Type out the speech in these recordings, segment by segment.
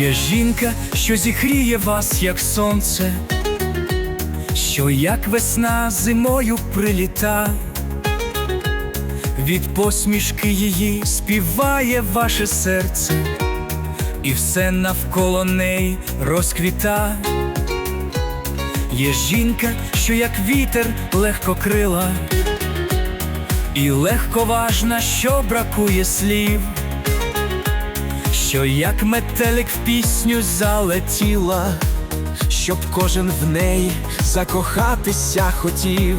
Є жінка, що зігріє вас, як сонце, що як весна зимою приліта, від посмішки її співає ваше серце, і все навколо неї розквіта. Є жінка, що як вітер легко крила, і легковажна, що бракує слів що як метелик в пісню залетіла, щоб кожен в неї закохатися хотів,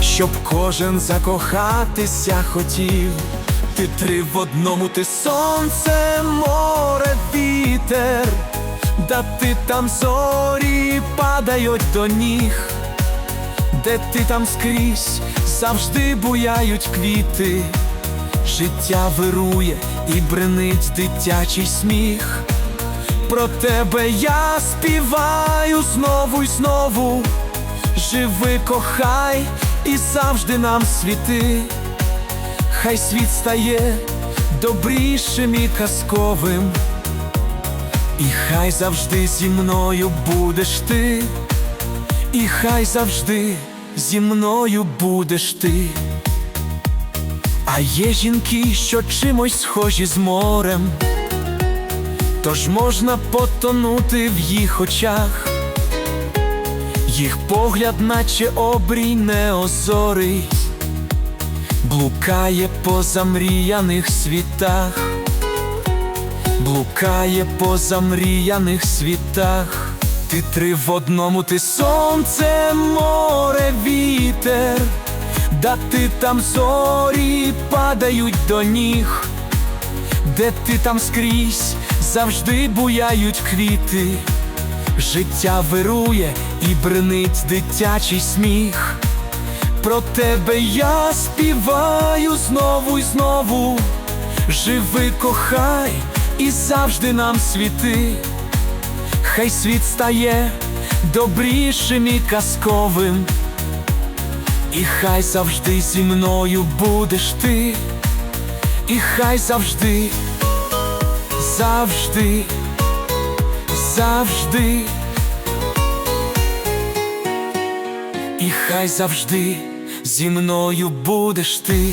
щоб кожен закохатися хотів, ти три в одному, ти сонце, море, вітер, да ти там зорі падають до ніг, де ти там скрізь завжди буяють квіти. Життя вирує і бренить дитячий сміх. Про тебе я співаю знову й знову. Живи, кохай і завжди нам світи. Хай світ стає добрішим і казковим. І хай завжди зі мною будеш ти, і хай завжди зі мною будеш ти. А є жінки, що чимось схожі з морем, тож можна потонути в їх очах, їх погляд, наче обрій неозорий, блукає по замріяних світах, блукає по замріяних світах, ти три в одному, ти сонце, море, вітер. Да ти там зорі падають до ніг, де ти там скрізь завжди буяють квіти, життя вирує і бренить дитячий сміх. Про тебе я співаю знову й знову. Живи, кохай і завжди нам світи. Хай світ стає добрішим і казковим. І хай завжди зі мною будеш ти, і хай завжди, завжди, завжди, і хай завжди зі мною будеш ти.